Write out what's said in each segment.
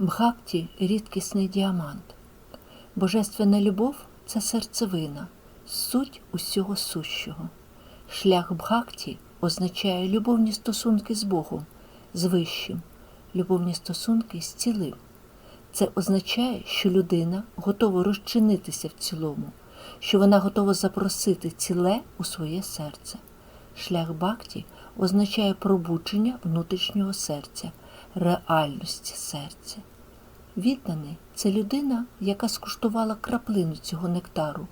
Бхакті рідкісний діамант. Божественна любов це серцевина, суть усього сущого. Шлях Бхакті означає любовні стосунки з Богом, з Вищим, любовні стосунки з цілим. Це означає, що людина готова розчинитися в цілому, що вона готова запросити ціле у своє серце. Шлях Бхакті означає пробудження внутрішнього серця, реальності серця. Відданий це людина, яка скуштувала краплину цього нектару,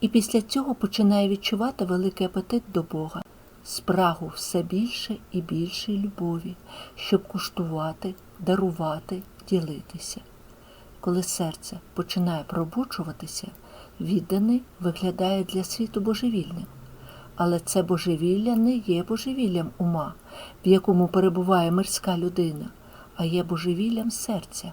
і після цього починає відчувати великий апетит до Бога, спрагу все більше і більше любові, щоб куштувати, дарувати, ділитися. Коли серце починає пробуджуватися, відданий виглядає для світу божевільним. Але це божевілля не є божевіллям ума, в якому перебуває мирська людина, а є божевіллям серця.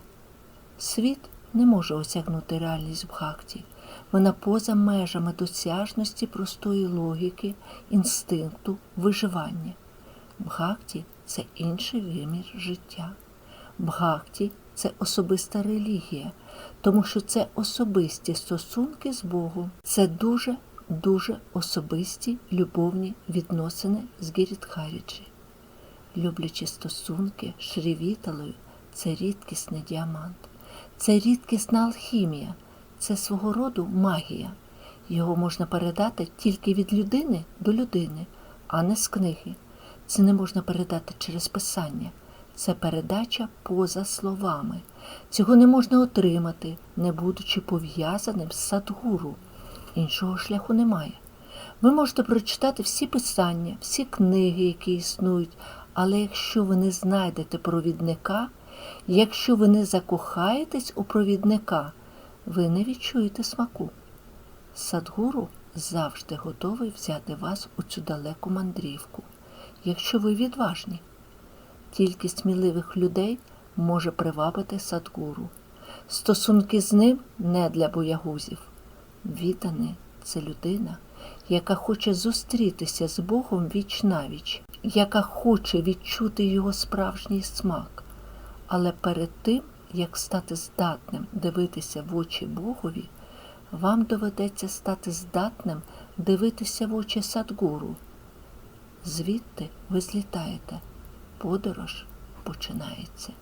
Світ не може осягнути реальність в Бхакті. Вона поза межами досяжності простої логіки, інстинкту, виживання. Бхакті це інший вимір життя. Бхакті це особиста релігія, тому що це особисті стосунки з Богом. Це дуже дуже особисті любовні відносини з Гірітхаріджі. Люблячі стосунки Шрівіталою – це рідкісний діамант, це рідкісна алхімія, це свого роду магія. Його можна передати тільки від людини до людини, а не з книги. Це не можна передати через писання. Це передача поза словами. Цього не можна отримати, не будучи пов'язаним з садгуру. Іншого шляху немає. Ви можете прочитати всі писання, всі книги, які існують, але якщо ви не знайдете провідника, якщо ви не закохаєтесь у провідника, ви не відчуєте смаку. Садгуру завжди готовий взяти вас у цю далеку мандрівку, якщо ви відважні. Тільки сміливих людей може привабити садгуру. Стосунки з ним не для боягузів. Відданий це людина, яка хоче зустрітися з Богом віч навіч, яка хоче відчути його справжній смак. Але перед тим, як стати здатним дивитися в очі Богові, вам доведеться стати здатним дивитися в очі Садгуру. Звідти ви злітаєте, подорож починається.